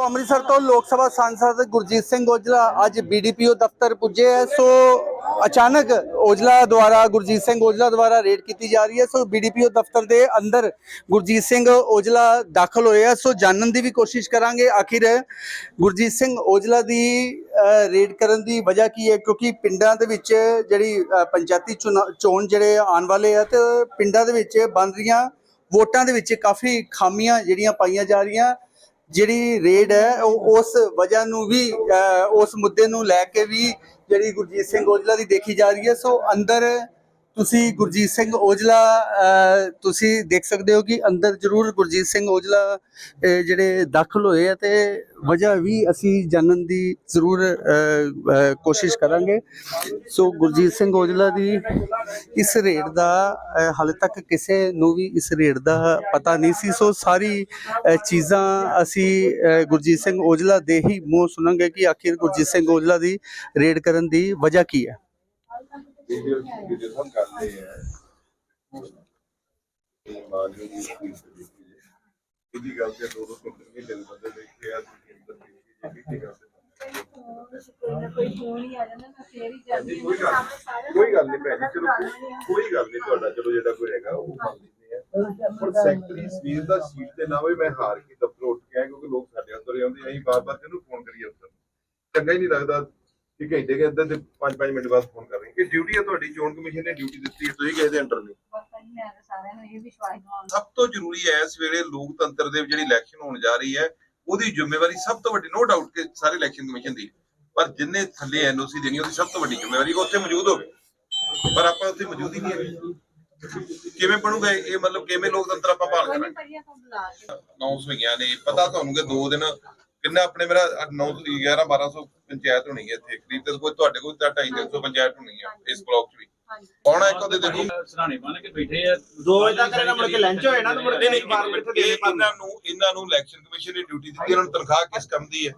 ਸੋ ਅੰਮ੍ਰਿਤਸਰ ਤੋਂ ਲੋਕ ਸਭਾ ਸਾਂਸਦ ਗੁਰਜੀਤ ਸਿੰਘ ਔਜਲਾ ਅੱਜ ਬੀਡੀਪੀਓ ਦਫ਼ਤਰ ਪੁੱਜੇ ਹੈ। ਸੋ ਅਚਾਨਕ ਔਜਲਾ ਦੁਆਰਾ, ਗੁਰਜੀਤ ਸਿੰਘ ਔਜਲਾ ਦੁਆਰਾ ਰੇਡ ਕੀਤੀ ਜਾ ਰਹੀ ਹੈ। ਸੋ ਬੀਡੀਪੀਓ ਦਫ਼ਤਰ ਦੇ ਅੰਦਰ ਗੁਰਜੀਤ ਸਿੰਘ ਔਜਲਾ ਦਾਖਲ ਹੋਏ ਆ। ਸੋ ਜਾਣਨ ਦੀ ਵੀ ਕੋਸ਼ਿਸ਼ ਕਰਾਂਗੇ। ਆਖਿਰ ਗੁਰਜੀਤ ਸਿੰਘ ਔਜਲਾ ਦੀ ਰੇਡ ਕਰਨ ਦੀ ਵਜ੍ਹਾ ਕੀ ਹੈ? ਕਿਉਂਕਿ ਪਿੰਡਾਂ ਦੇ ਵਿੱਚ ਜਿਹੜੀ ਪੰਚਾਇਤੀ ਚੁਣਾ- ਚੋਣ ਜਿਹੜੇ ਆਉਣ ਵਾਲੇ ਆ, ਤੇ ਪਿੰਡਾਂ ਦੇ ਵਿੱਚ ਬਣ ਰਹੀਆਂ ਵੋਟਾਂ ਦੇ ਵਿੱਚ ਕਾਫੀ ਖਾਮੀਆਂ ਜਿਹੜੀਆਂ ਪਾਈਆਂ ਜਾ ਰਹੀਆਂ। ਜਿਹੜੀ ਰੇਡ ਹੈ, ਉਹ ਉਸ ਵਜ੍ਹਾ ਨੂੰ ਵੀ ਉਸ ਮੁੱਦੇ ਨੂੰ ਲੈ ਕੇ ਵੀ ਜਿਹੜੀ ਗੁਰਜੀਤ ਸਿੰਘ ਔਜਲਾ ਦੀ ਦੇਖੀ ਜਾ ਰਹੀ ਹੈ। ਸੋ ਅੰਦਰ ਤੁਸੀਂ ਗੁਰਜੀਤ ਸਿੰਘ ਔਜਲਾ ਤੁਸੀਂ ਦੇਖ ਸਕਦੇ ਹੋ ਕਿ ਅੰਦਰ ਜ਼ਰੂਰ ਗੁਰਜੀਤ ਸਿੰਘ ਔਜਲਾ ਜਿਹੜੇ ਦਾਖਲ ਹੋਏ ਆ ਤੇ ਵਜ੍ਹਾ ਵੀ ਅਸੀਂ ਜਾਣਨ ਦੀ ਜ਼ਰੂਰ ਕੋਸ਼ਿਸ਼ ਕਰਾਂਗੇ। ਸੋ ਗੁਰਜੀਤ ਸਿੰਘ ਔਜਲਾ ਦੀ ਇਸ ਰੇਡ ਦਾ ਹਾਲੇ ਤੱਕ ਕਿਸੇ ਨੂੰ ਵੀ ਇਸ ਰੇਡ ਦਾ ਪਤਾ ਨਹੀਂ ਸੀ। ਸੋ ਸਾਰੀ ਚੀਜ਼ਾਂ ਅਸੀਂ ਗੁਰਜੀਤ ਸਿੰਘ ਔਜਲਾ ਦੇ ਹੀ ਮੂੰਹ ਸੁਣਾਂਗੇ ਕਿ ਆਖਿਰ ਗੁਰਜੀਤ ਸਿੰਘ ਔਜਲਾ ਦੀ ਰੇਡ ਕਰਨ ਦੀ ਵਜ੍ਹਾ ਕੀ ਹੈ। ਵੀਡੀਓ ਵੀਡੀਓ ਸਭ ਕਰਦੇ ਆ। ਇਹ ਮਾਨਯੋਗ ਦੀ ਸਪੀਚ ਦੇਖੀ ਇਹਦੀ ਗੱਲ ਤੇ ਦੋ ਦੋ ਤਿੰਨ ਦੇ ਬੰਦੇ ਦੇਖੇ ਆ ਕੇਂਦਰ ਦੀ ਜੇ ਮੀਟਿੰਗ ਕੋਈ ਗੱਲ ਨੀ, ਕੋਈ ਗੱਲ ਨਹੀਂ ਭੈਣ ਚਲੋ ਕੋਈ ਗੱਲ ਨਹੀਂ ਤੁਹਾਡਾ ਚਲੋ ਜਿਹੜਾ ਕੋਈ ਹੈਗਾ ਉਹ ਮੰਨ ਲੈਂਦੇ ਆ। ਪਰ ਸੈਕਟਰੀ ਸਵੀਰ ਦਾ ਸੀਟ ਤੇ ਨਾ ਹੋਵੇ ਮੈਂ ਹਾਰ ਕੇ ਦਫ਼ਤਰ ਉੱਠ ਕੇ ਕਿਉਂਕਿ ਲੋਕ ਸਾਡੇ ਅੰਦਰ ਆਉਂਦੇ ਅਸੀਂ ਬਾਰ-ਬਾਰ ਕਿਹਨੂੰ ਫੋਨ ਕਰੀਏ ਅਫਸਰ ਚੰਗਾ ਹੀ ਨਹੀਂ ਲੱਗਦਾ ਕਿ ਘੰਟੇ ਕੇ ਅੰਦਰ ਤੇ 5-5 ਮਿੰਟ ਬਾਅਦ ਫੋਨ ਕਰ ਰਹੇ ਕਿ ਡਿਊਟੀ ਹੈ ਤੁਹਾਡੀ ਚੋਣ ਕਮਿਸ਼ਨ ਨੇ ਡਿਊਟੀ ਦਿੱਤੀ ਹੈ ਤੁਸੀਂ ਕਿਸੇ ਦੇ ਅੰਡਰ ਨਹੀਂ। ਸਭ ਤੋਂ ਜ਼ਰੂਰੀ ਹੈ ਇਸ ਵੇਲੇ ਲੋਕਤੰਤਰ ਦੇ ਜਿਹੜੀ ਇਲੈਕਸ਼ਨ ਹੋਣ ਜਾ ਰਹੀ ਹੈ ਉਹਦੀ ਜ਼ਿੰਮੇਵਾਰੀ ਸਭ ਤੋਂ ਵੱਡੀ ਨੋ ਡਾਊਟ ਕਿ ਸਾਰੇ ਇਲੈਕਸ਼ਨ ਕਮਿਸ਼ਨ ਦੀ। ਪਰ ਜਿੰਨੇ ਥੱਲੇ ਐਨਓਸੀ ਦੇਣੀ ਉਹਦੀ ਸਭ ਤੋਂ ਵੱਡੀ ਜ਼ਿੰਮੇਵਾਰੀ ਉੱਥੇ ਮੌਜੂਦ ਹੋਵੇ। ਪਰ ਆਪਾਂ ਉੱਥੇ ਮੌਜੂਦ ਹੀ ਨਹੀਂ ਹੈਗੇ। ਕਿਵੇਂ ਬਣੂਗਾ ਇਹ? ਮਤਲਬ ਕਿਵੇਂ ਲੋਕਤੰਤਰ ਆਪਾਂ ਭਾਲ ਕਰਾਂਗੇ? ਅਨਾਉਂਸ ਹੋਈਆਂ ਨੇ। ਪਤਾ ਤੁਹਾਨੂੰ ਕਿ ਦੋ ਦਿਨ ਕਿੰਨਾ ਆਪਣੇ ਮੇਰਾ 9 11 1200 ਪੰਚਾਇਤ ਹੋਣੀ ਹੈ ਇੱਥੇ ਕਰੀਬ ਤੇ ਕੋਈ ਤੁਹਾਡੇ ਕੋਲ ਤਾਂ 250 ਪੰਚਾਇਤ ਹੋਣੀ ਹੈ ਇਸ ਬਲਾਕ 'ਚ ਵੀ। ਹਾਂਜੀ। ਕੌਣ ਹੈ ਇੱਕ ਉਹਦੇ ਦੇਖੋ? ਸਰਾਣੇ ਬੰਨ ਕੇ ਬੈਠੇ ਆ। ਦੋ ਵਜੇ ਤੱਕ ਇਹਨਾਂ ਮੁੜ ਕੇ ਲੰਚ ਹੋਏ ਨਾ ਤੇ ਮੁੜ ਕੇ ਨਹੀਂ ਨਹੀਂ ਇਹ ਇਹਨਾਂ ਨੂੰ ਇਹਨਾਂ ਨੂੰ ਇਲੈਕਸ਼ਨ ਕਮਿਸ਼ਨ ਨੇ ਡਿਊਟੀ ਦਿੱਤੀ ਇਹਨਾਂ ਨੂੰ ਤਨਖਾਹ ਕਿਸ ਕੰਮ ਦੀ ਹੈ?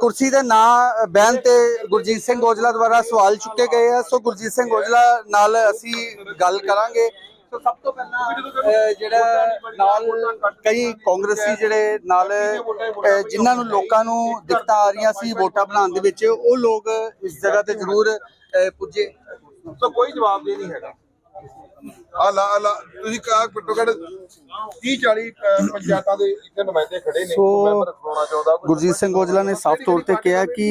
ਕੁਰਸੀ ਦੇ ਨਾਂ ਬੈਨ ਤੇ ਗੁਰਜੀਤ ਸਿੰਘ ਔਜਲਾ ਦੁਆਰਾ ਸਵਾਲ ਚੁੱਕੇ ਗਏ ਆ ਸੋ ਗੁਰਜੀਤ ਸਿੰਘ ਔਜਲਾ ਨਾਲ ਅਸੀਂ ਗੱਲ ਕਰਾਂਗੇ। ਸੋ ਸਭ ਤੋਂ ਪਹਿਲਾਂ ਜਿਹੜਾ ਨਾਲ ਕਈ ਕਾਂਗਰਸੀ ਜਿਹੜੇ ਨਾਲ ਅਹ, ਜਿਨ੍ਹਾਂ ਨੂੰ ਲੋਕਾਂ ਨੂੰ ਦਿੱਕਤਾਂ ਆ ਰਹੀਆਂ ਸੀ ਵੋਟਾਂ ਬਣਾਉਣ ਦੇ ਵਿੱਚ ਉਹ ਲੋਕ ਇਸ ਜਗ੍ਹਾ ਤੇ ਜ਼ਰੂਰ ਪੁੱਜੇ। ਸੋ ਕੋਈ ਜਵਾਬ ਦੇ ਨਹੀਂ ਹੈਗਾ। ਆ ਲਾ ਆ ਲਾ ਤੁਸੀਂ ਕਾ ਘੱਟੋ ਘੱਟ 30 40 ਪੰਚਾਇਤਾਂ ਦੇ ਇੱਥੇ ਨੁਮਾਇੰਦੇ ਖੜੇ ਨੇ। ਮੈਂਬਰ ਖਲੋਣਾ ਚਾਹੁੰਦਾ। ਗੁਰਜੀਤ ਸਿੰਘ ਔਜਲਾ ਨੇ ਸਾਫ਼ ਤੌਰ ਤੇ ਕਿਹਾ ਕਿ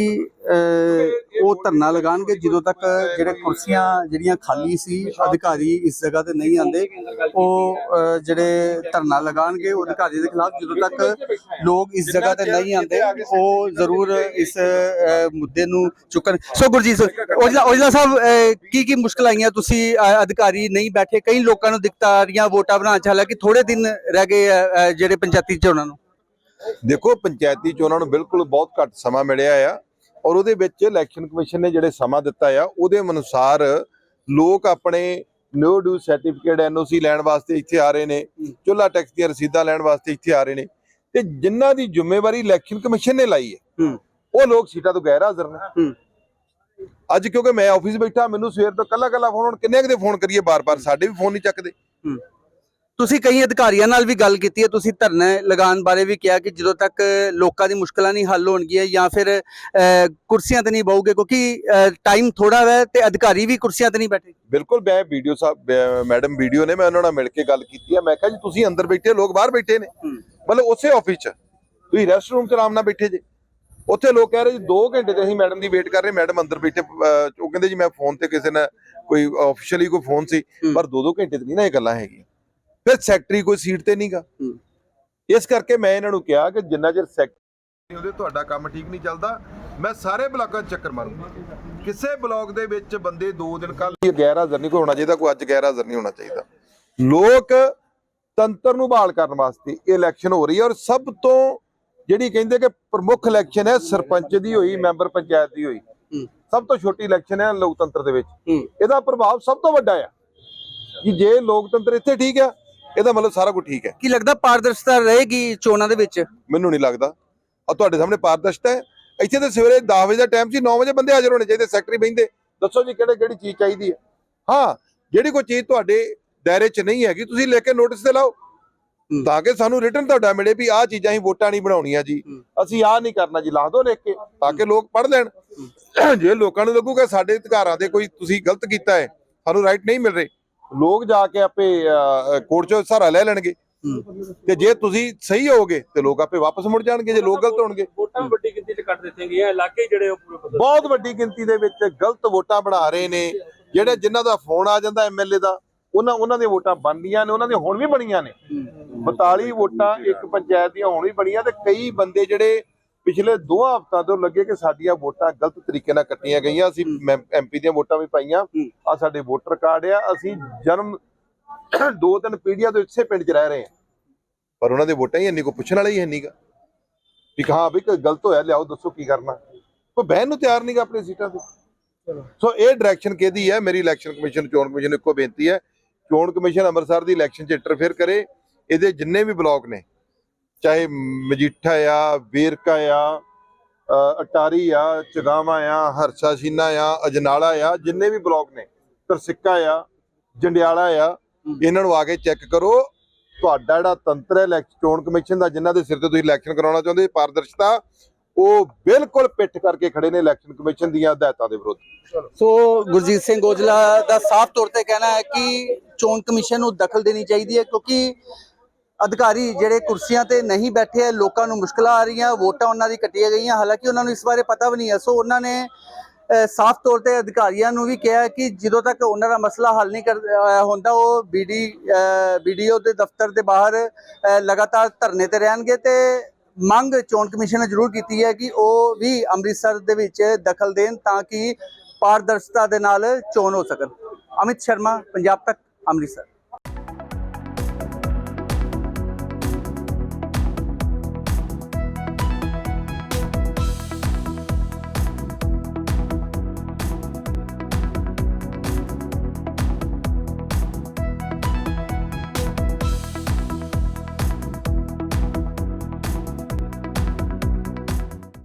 ਉਹ ਧਰਨਾ ਲਗਾਉਣਗੇ ਜਦੋਂ ਤੱਕ ਜਿਹੜੇ ਕੁਰਸੀਆਂ ਜਿਹੜੀਆਂ ਖਾਲੀ ਸੀ ਅਧਿਕਾਰੀ ਇਸ ਜਗ੍ਹਾ ਤੇ ਨਹੀਂ ਆਉਂਦੇ ਉਹ ਜਿਹੜੇ ਧਰਨਾ ਲਗਾਉਣਗੇ ਉਹ ਅਧਿਕਾਰੀ ਦੇ ਖਿਲਾਫ ਜਦੋਂ ਤੱਕ ਲੋਕ ਇਸ ਜਗ੍ਹਾ ਤੇ ਨਹੀਂ ਆਉਂਦੇ ਉਹ ਜ਼ਰੂਰ ਇਸ ਮੁੱਦੇ ਨੂੰ ਚੁੱਕਣ। ਸੋ ਗੁਰਜੀਤ ਸਿੰਘ- ਔਜਲਾ ਔਜਲਾ ਸਾਹਿਬ ਕੀ ਕੀ ਮੁਸ਼ਕਲ ਆਈਆਂ? ਤੁਸੀਂ ਅਧਿਕਾਰੀ ਨਹੀਂ ਬੈਠੇ ਕਈ ਲੋਕਾਂ ਨੂੰ ਦਿੱਕਤਾਂ ਆ ਰਹੀਆਂ ਵੋਟਾਂ ਬਣਾਉਣ ਚ ਹਾਲਾਂਕਿ ਥੋੜੇ ਦਿਨ ਰਹਿ ਗਏ ਆ, ਜਿਹੜੇ ਪੰਚਾਇਤੀ ਚੋਣਾਂ ਨੂੰ। ਦੇਖੋ ਪੰਚਾਇਤੀ ਚੋਣਾਂ ਨੂੰ ਬਿਲਕੁਲ ਬਹੁਤ ਘੱਟ ਸਮਾਂ ਮਿਲਿਆ ਆ ਔਰ ਉਹਦੇ ਵਿੱਚ ਇਲੈਕਸ਼ਨ ਕਮਿਸ਼ਨ ਨੇ ਜਿਹੜੇ ਸਮਾਂ ਦਿੱਤਾ ਆ ਉਹਦੇ ਅਨੁਸਾਰ ਲੋਕ ਆਪਣੇ ਨੋ ਡਿਊ ਸਰਟੀਫਿਕੇਟ ਐਨਓਸੀ ਲੈਣ ਵਾਸਤੇ ਇੱਥੇ ਆ ਰਹੇ ਨੇ ਚੁੱਲਾ ਟੈਕਸ ਦੀਆਂ ਰਸੀਦਾਂ ਲੈਣ ਵਾਸਤੇ ਇੱਥੇ ਆ ਰਹੇ ਨੇ ਤੇ ਜਿਨ੍ਹਾਂ ਦੀ ਜ਼ਿੰਮੇਵਾਰੀ ਇਲੈਕਸ਼ਨ ਕਮਿਸ਼ਨ ਨੇ ਲਾਈ ਹੈ ਉਹ ਲੋਕ ਸੀਟਾਂ ਤੋਂ ਗੈਰ ਹਾਜ਼ਰ ਨੇ ਅੱਜ ਕਿਉਂਕਿ ਮੈਂ ਆਫਿਸ ਬੈਠਾ ਮੈਨੂੰ ਸਵੇਰ ਤੋਂ ਕੱਲਾ ਕੱਲਾ ਫੋਨ ਹੁਣ ਕਿੰਨੇ ਕੁ ਦੇ ਫੋਨ ਕਰੀਏ ਬਾਰ-ਬਾਰ? ਸਾਡੇ ਵੀ ਫੋਨ ਨਹੀਂ ਚੱਕਦੇ। ਤੁਸੀਂ ਕਈ ਅਧਿਕਾਰੀਆਂ ਨਾਲ ਵੀ ਗੱਲ ਕੀਤੀ ਹੈ ਤੁਸੀਂ ਧਰਨਾ ਲਗਾਉਣ ਬਾਰੇ ਵੀ ਕਿਹਾ ਕਿ ਜਦੋਂ ਤੱਕ ਲੋਕਾਂ ਦੀ ਮੁਸ਼ਕਲਾਂ ਨਹੀਂ ਹੱਲ ਹੋਣਗੀਆਂ ਜਾਂ ਫਿਰ ਕੁਰਸੀਆਂ ਤੇ ਨਹੀਂ ਬਹੋਗੇ ਕਿਉਂਕਿ ਟਾਈਮ ਥੋੜਾ ਹੈ ਤੇ ਅਧਿਕਾਰੀ ਵੀ ਕੁਰਸੀਆਂ ਤੇ ਨਹੀਂ ਬੈਠੇ। ਬਿਲਕੁਲ ਮੈਂ ਵੀਡੀਓ ਸਾਹਿਬ ਮੈਡਮ ਵੀਡੀਓ ਨੇ ਮੈਂ ਉਹਨਾਂ ਨਾਲ ਮਿਲ ਕੇ ਗੱਲ ਕੀਤੀ ਆ ਮੈਂ ਕਿਹਾ ਜੀ ਤੁਸੀਂ ਅੰਦਰ ਬੈਠੇ ਲੋਕ ਬਾਹਰ ਬੈਠੇ ਨੇ। ਹੂੰ। ਮਤਲਬ ਉਸੇ ਆਫਿਸ 'ਚ। ਤੁਸੀਂ ਰੈਸਟ ਰੂਮ 'ਚ ਆਰਾਮ ਨਾਲ ਬੈਠੇ ਜੇ। ਉੱਥੇ ਲੋਕ ਕਹਿ ਰਹੇ ਜੀ 2 ਘੰਟੇ ਤੇ ਅਸੀਂ ਮੈਡਮ ਦੀ ਵੇਟ ਕਰ ਰਹੇ ਮੈਡਮ ਅੰਦਰ ਬੈਠੇ ਉਹ ਕਹਿੰਦੇ ਜੀ ਮੈਂ ਫੋਨ ਤੇ ਕਿਸੇ ਨਾਲ ਕੋਈ ਆਫੀਸ਼ੀਅਲੀ ਕੋਈ ਫੋਨ ਸੀ। ਪਰ 2-2 ਘੰਟੇ ਤੇ ਨਹੀਂ ਨਾ ਇਹ ਗੱਲਾਂ ਹੈਗੀਆਂ। ਫਿਰ ਸੈਕਟਰੀ ਕੋਈ ਸੀਟ ਤੇ ਨਹੀਂਗਾ। ਇਸ ਕਰਕੇ ਮੈਂ ਇਹਨਾਂ ਨੂੰ ਕਿਹਾ ਕਿ ਜਿੰਨਾ ਚਿਰ ਸੈਕਟਰੀ ਉਹਦੇ ਤੁਹਾਡਾ ਕੰਮ ਠੀਕ ਨਹੀਂ ਚੱਲਦਾ ਮੈਂ ਸਾਰੇ ਬਲਾਕਾਂ 'ਚ ਚੱਕਰ ਮਾਰੂੰਗਾ। ਕਿਸੇ ਬਲਾਕ ਦੇ ਵਿੱਚ ਬੰਦੇ 2 ਦਿਨ ਕੱਲ ਇਹ ਗੈਰ ਹਾਜ਼ਰ ਨਹੀਂ ਕੋਈ ਹੋਣਾ ਚਾਹੀਦਾ ਕੋਈ ਅੱਜ ਗੈਰ ਹਾਜ਼ਰ ਨਹੀਂ ਹੋਣਾ ਚਾਹੀਦਾ। ਲੋਕ ਤੰਤਰ ਨੂੰ ਬਹਾਲ ਕਰਨ ਵਾਸਤੇ ਇਹ ਇਲੈਕਸ਼ਨ ਹੋ ਰਹੀ ਹੈ ਔਰ ਸਭ ਤੋਂ ਜਿਹੜੀ ਕਹਿੰਦੇ ਕਿ ਪ੍ਰਮੁੱਖ ਇਲੈਕਸ਼ਨ ਹੈ ਸਰਪੰਚ ਦੀ ਹੋਈ ਮੈਂਬਰ ਪੰਚਾਇਤ ਦੀ ਹੋਈ। ਸਭ ਤੋਂ ਛੋਟੀ ਇਲੈਕਸ਼ਨ ਹੈ ਲੋਕਤੰਤਰ ਦੇ ਵਿੱਚ। ਇਹਦਾ ਪ੍ਰਭਾਵ ਸਭ ਤੋਂ ਵੱਡਾ ਆ ਕਿ ਜੇ ਲੋਕਤੰਤਰ ਇੱਥੇ ਠੀਕ ਆ ਇਹਦਾ ਮਤਲਬ ਸਾਰਾ ਕੁਝ ਠੀਕ ਹੈ। ਕੀ ਲੱਗਦਾ ਪਾਰਦਰਸ਼ਤਾ ਰਹੇਗੀ ਚੋਣਾਂ ਦੇ ਵਿੱਚ? ਮੈਨੂੰ ਨਹੀਂ ਲੱਗਦਾ। ਆ ਤੁਹਾਡੇ ਸਾਹਮਣੇ ਪਾਰਦਰਸ਼ਤਾ ਹੈ। ਇੱਥੇ ਤਾਂ ਸਵੇਰੇ 10 ਵਜੇ ਦਾ ਟਾਈਮ ਸੀ 9 ਵਜੇ ਬੰਦੇ ਹਾਜ਼ਰ ਹੋਣੇ ਚਾਹੀਦੇ ਸੈਕਟਰੀ ਬਹਿੰਦੇ। ਦੱਸੋ ਜੀ ਕਿਹੜੇ ਕਿਹੜੀ ਚੀਜ਼ ਚਾਹੀਦੀ ਹੈ? ਹਾਂ ਜਿਹੜੀ ਕੋਈ ਚੀਜ਼ ਤੁਹਾਡੇ ਦਾਇਰੇ 'ਚ ਨਹੀਂ ਹੈਗੀ ਤੁਸੀਂ ਲੈ ਕੇ ਨੋਟਿਸ ਤੇ ਲਾਓ। ਤਾਂ ਕਿ ਸਾਨੂੰ ਰਿਟਰਨ ਤੁਹਾਡਾ ਮਿਲੇ ਵੀ ਆਹ ਚੀਜ਼ਾਂ ਹੀ ਵੋਟਾਂ ਨਹੀਂ ਬਣਾਉਣੀਆਂ ਜੀ। ਅਸੀਂ ਆਹ ਨਹੀਂ ਕਰਨਾ ਜੀ ਲਿਖ ਦਿਓ ਲਿਖ ਕੇ ਤਾਂ ਕਿ ਲੋਕ ਪੜ੍ਹ ਲੈਣ। ਜੇ ਲੋਕਾਂ ਨੂੰ ਲੱਗੂਗਾ ਸਾਡੇ ਅਧਿਕਾਰਾਂ ਦੇ ਕੋਈ ਤੁਸੀਂ ਗਲਤ ਕੀਤਾ ਹੈ ਸਾਨੂੰ ਰਾਈਟ ਨਹੀਂ ਮਿਲ ਰਹੇ। ਲੋਕ ਜਾ ਕੇ ਆਪੇ ਕੋਰਟ ਚੋਂ ਸਹਾਰਾ ਲੈ ਲੈਣਗੇ। ਤੇ ਜੇ ਤੁਸੀਂ ਸਹੀ ਹੋਗੇ ਤੇ ਲੋਕ ਆਪੇ ਵਾਪਸ ਮੁੜ ਜਾਣਗੇ ਜੇ ਲੋਕ ਗਲਤ ਹੋਣਗੇ। ਵੋਟਾਂ ਵੱਡੀ ਗਿਣਤੀ 'ਚ ਕੱਟ ਦਿੱਤੀਆਂ ਗਈਆਂ ਇਲਾਕੇ ਜਿਹੜੇ ਉਹ ਪੂਰੇ ਬਦਲ ਬਹੁਤ ਵੱਡੀ ਗਿਣਤੀ ਦੇ ਵਿੱਚ ਗਲਤ ਵੋਟਾਂ ਬਣਾ ਰਹੇ ਨੇ ਜਿਹੜੇ ਜਿਨ੍ਹਾਂ ਦਾ ਫੋਨ ਆ ਜਾਂਦਾ ਐਮਐਲਏ ਦਾ। ਉਹਨਾਂ ਉਹਨਾਂ ਦੀਆਂ ਵੋਟਾਂ ਬਣਦੀਆਂ ਨੇ ਉਹਨਾਂ ਦੀਆਂ ਹੁਣ ਵੀ ਬਣੀਆਂ ਨੇ। 42 ਵੋਟਾਂ ਇੱਕ ਪੰਚਾਇਤ ਦੀਆਂ ਹੁਣ ਵੀ ਬਣੀਆਂ ਤੇ ਕਈ ਬੰਦੇ ਜਿਹੜੇ ਪਿਛਲੇ ਦੋ ਹਫ਼ਤਾਂ ਤੋਂ ਲੱਗੇ ਕਿ ਸਾਡੀਆਂ ਵੋਟਾਂ ਗਲਤ ਤਰੀਕੇ ਨਾਲ ਕੱਟੀਆਂ ਗਈਆਂ ਅਸੀਂ ਐਮਪੀ ਦੀਆਂ ਵੋਟਾਂ ਵੀ ਪਾਈਆਂ ਆ ਸਾਡੇ ਵੋਟਰ ਕਾਰਡ ਆ ਅਸੀਂ ਜਨਮ ਦੋ ਤਿੰਨ ਪੀੜ੍ਹੀਆਂ ਤੋਂ ਇਸੇ ਪਿੰਡ 'ਚ ਰਹਿ ਰਹੇ ਹਾਂ ਪਰ ਉਹਨਾਂ ਦੇ ਵੋਟਾਂ ਹੀ ਇੰਨੀ ਕੋ ਪੁੱਛਣ ਵਾਲਾ ਹੀ ਹੈ ਨਹੀਂਗਾ ਵੀ ਹਾਂ ਵੀ ਕੋਈ ਗਲਤ ਹੋਇਆ ਲਿਆਓ ਦੱਸੋ ਕੀ ਕਰਨਾ। ਕੋਈ ਬਹਿਣ ਨੂੰ ਤਿਆਰ ਨਹੀਂਗਾ ਆਪਣੀ ਸੀਟਾਂ ਤੇ। ਸੋ ਇਹ ਡਾਇਰੈਕਸ਼ਨ ਕਿਹਦੀ ਹੈ? ਮੇਰੀ ਇਲੈਕਸ਼ਨ ਕਮਿਸ਼ਨ ਚੋਣ ਕਮਿਸ਼ਨ ਨੂੰ ਇੱਕੋ ਬੇਨਤੀ ਹੈ ਚੋਣ ਕਮਿਸ਼ਨ ਅੰਮ੍ਰਿਤਸਰ ਦੀ ਇਲੈਕਸ਼ਨ 'ਚ ਇੰਟਰਫੇਅਰ ਕਰੇ ਇਹਦੇ ਜਿੰਨੇ ਵੀ ਬਲਾਕ ਨੇ ਚਾਹੇ ਮਜੀਠਾ ਆ ਵੇਰਕਾ ਆ ਅਟਾਰੀ ਆ ਚਗਾਵਾ ਆ ਹਰਸਾ ਸ਼ੀਨਾ ਆ ਅਜਨਾਲਾ ਆ ਜਿੰਨੇ ਵੀ ਬਲਾਕ ਨੇ ਤਰਸਿੱਕਾ ਆ ਜੰਡਿਆਲਾ ਆ ਇਹਨਾਂ ਨੂੰ ਆ ਕੇ ਚੈੱਕ ਕਰੋ ਤੁਹਾਡਾ ਜਿਹੜਾ ਤੰਤਰ ਹੈ ਇਲੈਕਸ਼ਨ ਚੋਣ ਕਮਿਸ਼ਨ ਦਾ ਜਿਨ੍ਹਾਂ ਦੇ ਸਿਰ ਤੇ ਤੁਸੀਂ ਇਲੈਕਸ਼ਨ ਕਰਾਉਣਾ ਚਾਹੁੰਦੇ ਪਾਰਦਰਸ਼ਤਾ ਉਹ ਬਿਲਕੁਲ ਪਿੱਠ ਕਰਕੇ ਖੜੇ ਨੇ ਇਲੈਕਸ਼ਨ ਕਮਿਸ਼ਨ ਦੀਆਂ ਹਦਾਇਤਾਂ ਦੇ ਵਿਰੁੱਧ। ਸੋ ਗੁਰਜੀਤ ਸਿੰਘ ਔਜਲਾ ਦਾ ਸਾਫ਼ ਤੌਰ ਤੇ ਕਹਿਣਾ ਹੈ ਕਿ ਚੋਣ ਕਮਿਸ਼ਨ ਨੂੰ ਦਖਲ ਦੇਣੀ ਚਾਹੀਦੀ ਹੈ ਕਿਉਂਕਿ ਅਧਿਕਾਰੀ ਜਿਹੜੇ ਕੁਰਸੀਆਂ ਤੇ ਨਹੀਂ ਬੈਠੇ ਲੋਕਾਂ ਨੂੰ ਮੁਸ਼ਕਲਾਂ ਆ ਰਹੀਆਂ ਵੋਟਾਂ ਉਹਨਾਂ ਦੀ ਕੱਟੀਆਂ ਗਈਆਂ ਹਾਲਾਂਕਿ ਉਹਨਾਂ ਨੂੰ ਇਸ ਬਾਰੇ ਪਤਾ ਵੀ ਨਹੀਂ ਹੈ। ਸੋ ਉਹਨਾਂ ਨੇ ਸਾਫ਼ ਤੌਰ ਤੇ ਅਧਿਕਾਰੀਆਂ ਨੂੰ ਵੀ ਕਿਹਾ ਕਿ ਜਦੋਂ ਤੱਕ ਉਹਨਾਂ ਦਾ ਮਸਲਾ ਹੱਲ ਨਹੀਂ ਕਰ ਅਹ, ਹੁੰਦਾ ਉਹ ਬੀਡੀ ਬੀਡੀਓ ਦੇ ਦਫ਼ਤਰ ਦੇ ਬਾਹਰ ਲਗਾਤਾਰ ਧਰਨੇ ਤੇ ਰਹਿਣਗੇ ਤੇ ਮੰਗ ਚੋਣ ਕਮਿਸ਼ਨ ਨੇ ਜ਼ਰੂਰ ਕੀਤੀ ਹੈ ਕਿ ਉਹ ਵੀ ਅੰਮ੍ਰਿਤਸਰ ਦੇ ਵਿੱਚ ਦਖਲ ਦੇਣ ਤਾਂ ਕਿ ਪਾਰਦਰਸ਼ਤਾ ਦੇ ਨਾਲ ਚੋਣ ਹੋ ਸਕਣ। ਅਮਿਤ ਸ਼ਰਮਾ, ਪੰਜਾਬ ਤੱਕ, ਅੰਮ੍ਰਿਤਸਰ।